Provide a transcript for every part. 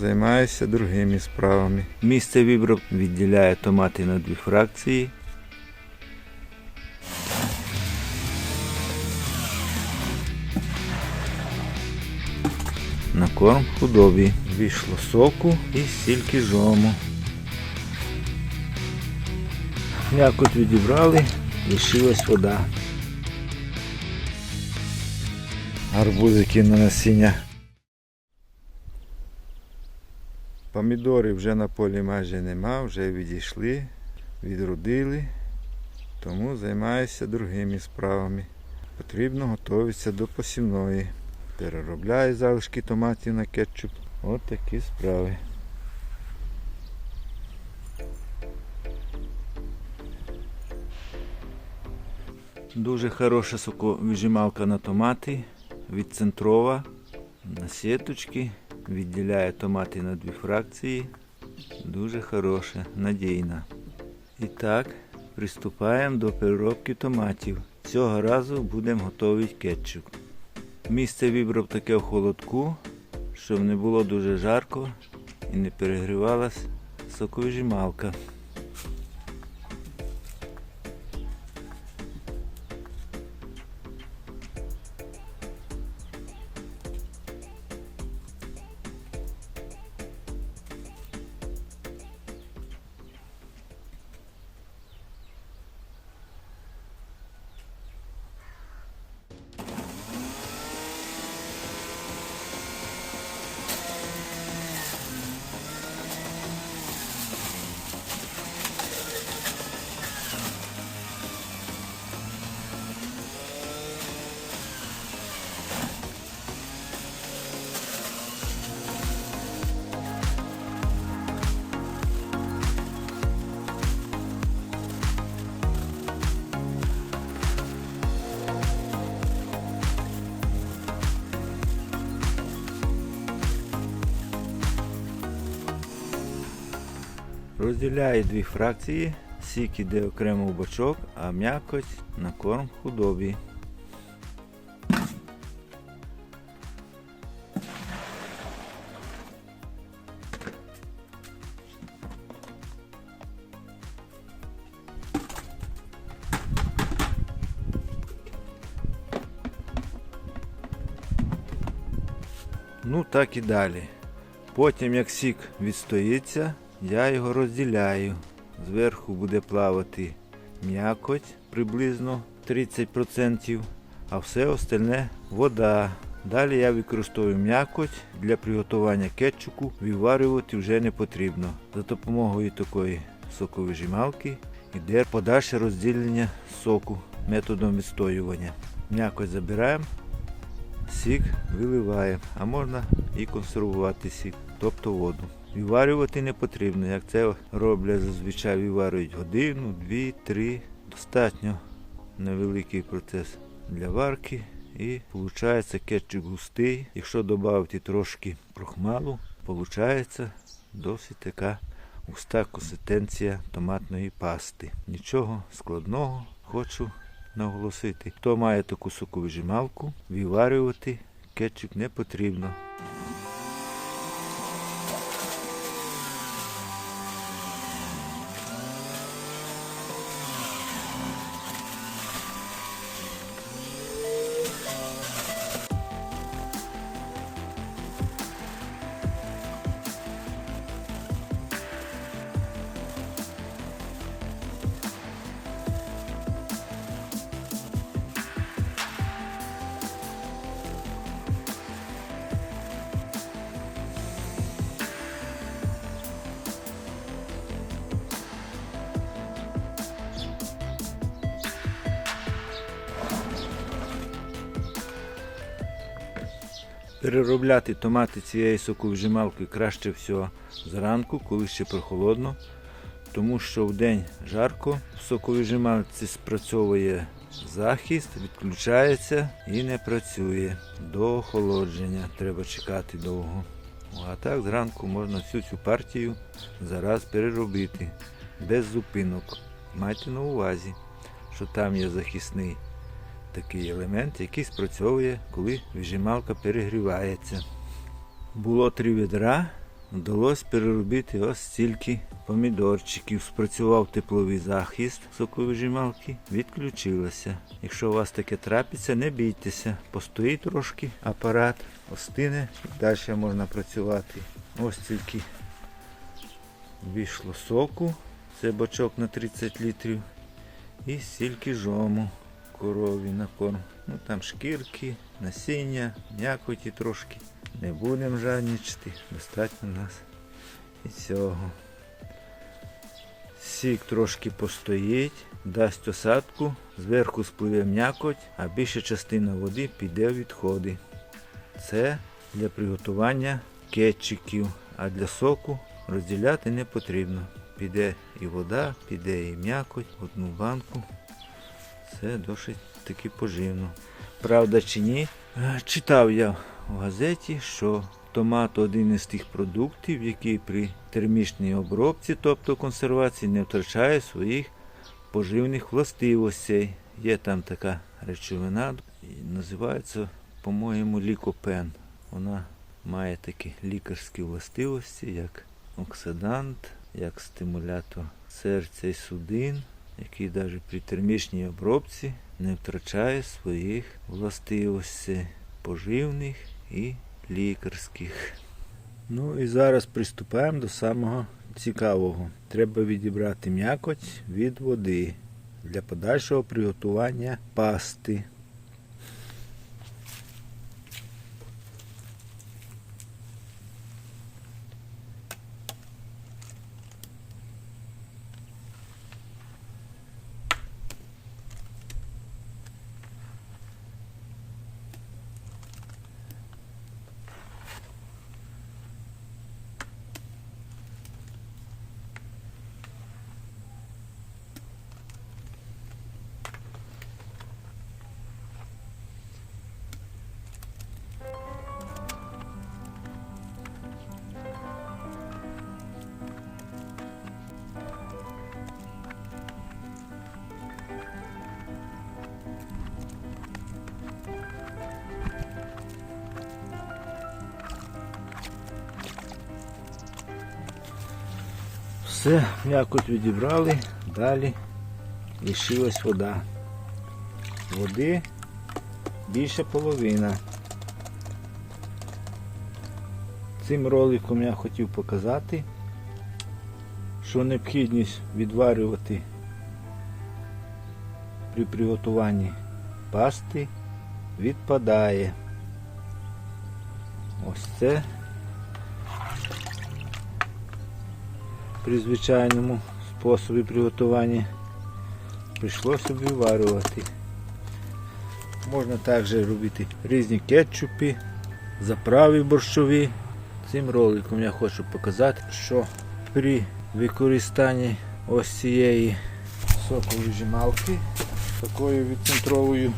Займаюся другими справами. Місце вибрав відділяє томати на дві фракції. На корм худобі. Вийшло соку і стільки жому. М'якоть відібрали, лишилась вода. Арбузики на насіння. Помідори вже на полі майже нема, вже відійшли, відродили, тому займаюся другими справами. Потрібно готуватися до посівної. Переробляю залишки томатів на кетчуп. От такі справи. Дуже хороша соковижималка на томати, відцентрова, на сіточки, відділяє томати на дві фракції. Дуже хороша, надійна. І так, приступаємо до переробки томатів. Цього разу будемо готувати кетчуп. Місце вибрав таке в холодку, щоб не було дуже жарко і не перегрівалась соковижималка. Розділяю дві фракції. Сік іде окремо в бочок, а м'якоть на корм худобі. Ну так і далі. Потім, як сік відстоїться, я його розділяю. Зверху буде плавати м'якоть приблизно 30%, а все остальне вода. Далі я використовую м'якоть для приготування кетчупу, виварювати вже не потрібно. За допомогою такої соковижималки йде подальше розділення соку методом відстоювання. М'якоть забираємо, сік виливаємо, а можна і консервувати сік, тобто воду. Виварювати не потрібно, як це роблять зазвичай виварюють годину, дві, три. Достатньо невеликий процес для варки. І виходить кетчуп густий. Якщо додати трошки крохмалу, виходить досить така густа консистенція томатної пасти. Нічого складного хочу наголосити. Хто має таку соковижималку, виварювати кетчуп не потрібно. Переробляти томати цією соковижималкою краще всього зранку, коли ще прохолодно, тому що в день жарко, в соковижималці спрацьовує захист, відключається і не працює до охолодження. Треба чекати довго. А так зранку можна всю цю партію зараз переробити без зупинок. Майте на увазі, що там є захисний такий елемент, який спрацьовує, коли вижималка перегрівається. Було три відра, вдалося переробити ось стільки помідорчиків. Спрацював тепловий захист соковижималки, відключилася. Якщо у вас таке трапиться, не бійтеся. Постоїть трошки апарат, остине далі можна працювати. Ось тільки вийшло соку. Це бачок на 30 літрів. І стільки жому корові на корм. Ну там шкірки, насіння, м'якоті трошки. Не будемо жадничати, достатньо нас і цього. Сік трошки постоїть, дасть осадку, зверху спливе м'якоть, а більша частина води піде в відходи. Це для приготування кетчиків, а для соку розділяти не потрібно. Піде і вода, піде і м'якоть, одну банку. Це досить таки поживно. Правда чи ні? Е, Читав я в газеті, що томат один із тих продуктів, який при термічній обробці, тобто консервації, не втрачає своїх поживних властивостей. Є там така речовина, називається, по-моєму, лікопен. Вона має такі лікарські властивості, як оксидант, як стимулятор серця і судин, який навіть при термічній обробці не втрачає своїх властивостей поживних і лікарських. Ну і зараз приступаємо до самого цікавого. Треба відібрати м'якоть від води для подальшого приготування пасти. Все, м'якоть відібрали, далі лишилась вода. Води більше половина. Цим роликом я хотів показати, що необхідність відварювати при приготуванні пасти відпадає. Ось це при звичайному способі приготування прийшлося виварювати. Можна також робити різні кетчупи, заправи борщові. Цим роликом я хочу показати, що при використанні ось цієї соковижималки такою відцентровою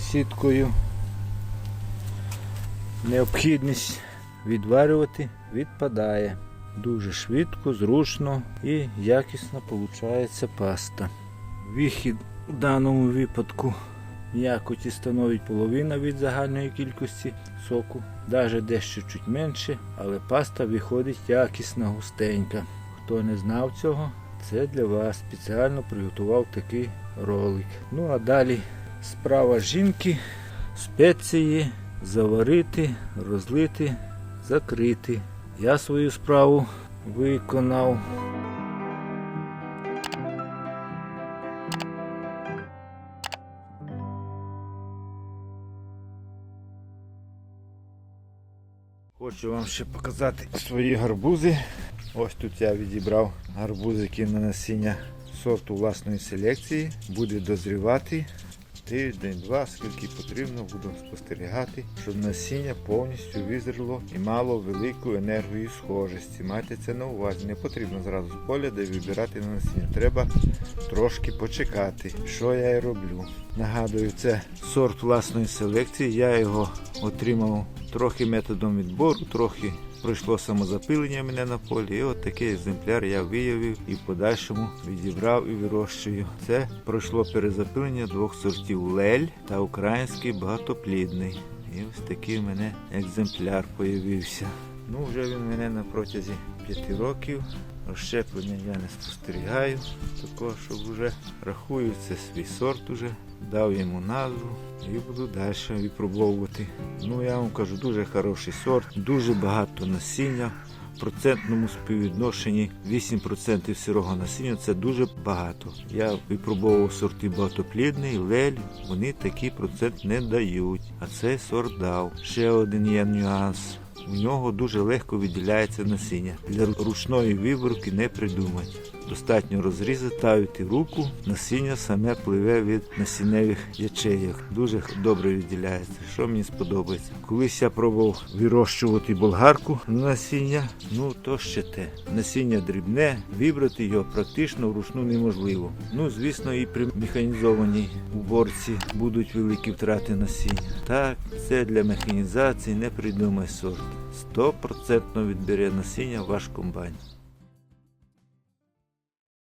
сіткою необхідність відварювати відпадає. Дуже швидко, зручно і якісно виходить паста. Вихід у даному випадку м'якоті становить половина від загальної кількості соку, навіть дещо чуть менше, але паста виходить якісна, густенька. Хто не знав цього, це для вас спеціально приготував такий ролик. Ну а далі справа жінки, спеції, заварити, розлити, закрити. Я свою справу виконав. Хочу вам ще показати свої гарбузи. Ось тут я відібрав гарбузики на насіння сорту власної селекції. Буде дозрівати тиждень-два, скільки потрібно, буду спостерігати, щоб насіння повністю визріло і мало велику енергію схожості. Майте це на увазі. Не потрібно зразу з поля, де вибирати на насіння. Треба трошки почекати, що я і роблю. Нагадую, це сорт власної селекції. Я його отримав трохи методом відбору, трохи пройшло самозапилення мене на полі. І от такий екземпляр я виявив і в подальшому відібрав і вирощую. Це пройшло перезапилення двох сортів лель та український багатоплідний. І ось такий в мене екземпляр появився. Ну, вже він мене на протязі 5 років. Розщеплення я не спостерігаю. Такого, щоб вже рахую, це свій сорт уже. Дав йому назву і буду далі випробовувати. Ну, я вам кажу, дуже хороший сорт, дуже багато насіння. В процентному співвідношенні 8% сирого насіння це дуже багато. Я випробовував сорти багатоплідний, лель, вони такий процент не дають. А цей сорт дав. Ще один є нюанс. У нього дуже легко виділяється насіння. Для ручної виборки не придумати. Достатньо розрізати, ставити руку, насіння саме пливе від насінневих ячеїв. Дуже добре відділяється, що мені сподобається. Колись я пробував вирощувати болгарку на насіння, ну то ще те. Насіння дрібне, вибрати його практично вручну неможливо. Ну, звісно, і при механізованій уборці будуть великі втрати насіння. Так, це для механізації не придумай сорт. Стопроцентно відбере насіння ваш комбайн.